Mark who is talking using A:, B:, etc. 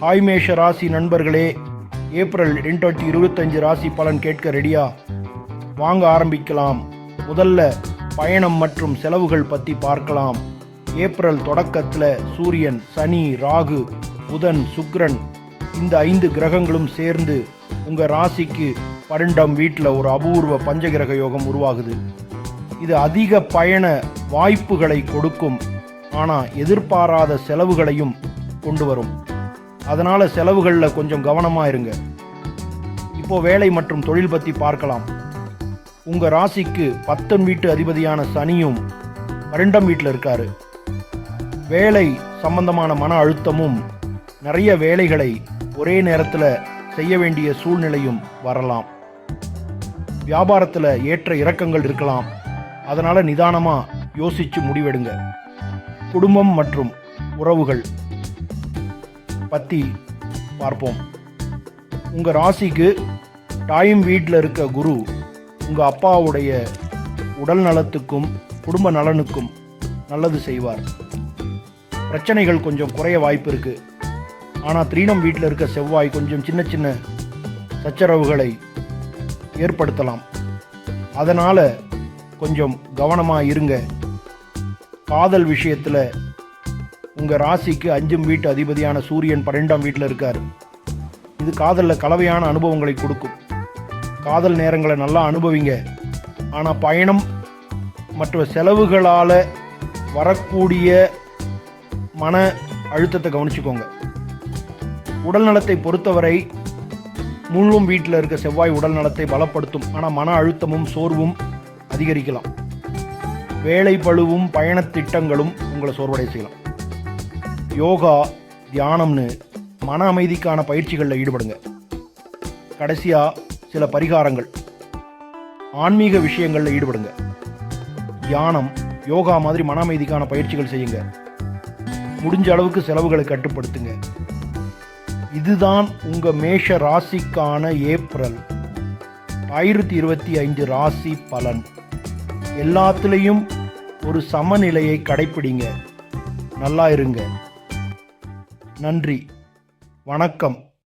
A: Hi மேஷ ராசி நண்பர்களே ஏப்ரல் ரெண்டாயிரத்தி இருபத்தஞ்சு ராசி பலன் கேட்க ரெடியா? வாங்க ஆரம்பிக்கலாம். முதல்ல பயணம் மற்றும் செலவுகள் பற்றி பார்க்கலாம். ஏப்ரல் தொடக்கத்தில் சூரியன் சனி ராகு புதன் சுக்ரன் இந்த ஐந்து கிரகங்களும் சேர்ந்து உங்கள் ராசிக்கு பன்னெண்டாம் வீட்டில் ஒரு அபூர்வ பஞ்சகிரக யோகம் உருவாகுது. இது அதிக பயண வாய்ப்புகளை கொடுக்கும். ஆனால் எதிர்பாராத செலவுகளையும் கொண்டு வரும். அதனால் செலவுகளில் கொஞ்சம் கவனமாக இருங்க. இப்போ வேலை மற்றும் தொழில் பற்றி பார்க்கலாம். உங்கள் ராசிக்கு பத்தன் வீட்டு அதிபதியான சனியும் பன்னெண்டாம் வீட்டில் இருக்கார். வேலை சம்பந்தமான மன அழுத்தமும் நிறைய வேலைகளை ஒரே நேரத்தில் செய்ய வேண்டிய சூழ்நிலையும் வரலாம். வியாபாரத்தில் ஏற்ற இறக்கங்கள் இருக்கலாம். அதனால் நிதானமாக யோசித்து முடிவெடுங்க. குடும்பம் மற்றும் உறவுகள் பற்றி பார்ப்போம். உங்கள் ராசிக்கு டாயும் வீட்டில் இருக்க குரு உங்கள் அப்பாவுடைய உடல் நலத்துக்கும் குடும்ப நலனுக்கும் நல்லது செய்வார். பிரச்சனைகள் கொஞ்சம் குறைய வாய்ப்பு இருக்குது ஆனால் திரீனம் வீட்டில் இருக்க செவ்வாய் கொஞ்சம் சின்ன சின்ன சச்சரவுகளை ஏற்படுத்தலாம். அதனால் கொஞ்சம் கவனமாக இருங்க. காதல் விஷயத்தில் உங்கள் ராசிக்கு அஞ்சும் வீட்டு அதிபதியான சூரியன் பன்னெண்டாம் வீட்டில் இருக்கார். இது காதலில் கலவையான அனுபவங்களை கொடுக்கும். காதல் நேரங்களை நல்லா அனுபவிங்க. ஆனால் பயணம் மற்ற செலவுகளால் வரக்கூடிய மன அழுத்தத்தை கவனிச்சுக்கோங்க. உடல் நலத்தை பொறுத்தவரை முழுவும் வீட்டில் இருக்க செவ்வாய் உடல் நலத்தை பலப்படுத்தும். ஆனால் மன அழுத்தமும் சோர்வும் அதிகரிக்கலாம். வேலை பழுவும் பயணத் திட்டங்களும் உங்களை சோர்வடை செய்யலாம். யோகா தியானம்னு மன அமைதிக்கான பயிற்சிகளில் ஈடுபடுங்க. கடைசியாக சில பரிகாரங்கள். ஆன்மீக விஷயங்களில் ஈடுபடுங்க. தியானம் யோகா மாதிரி மன அமைதிக்கான பயிற்சிகள் செய்யுங்க. முடிஞ்ச அளவுக்கு செலவுகளை கட்டுப்படுத்துங்க. இதுதான் உங்கள் மேஷ ராசிக்கான ஏப்ரல். ஆயிரத்தி இருபத்தி ஐந்து ராசி பலன். எல்லாத்துலேயும் ஒரு சமநிலையை கடைப்பிடிங்க. நல்லா இருங்க. நன்றி. வணக்கம்.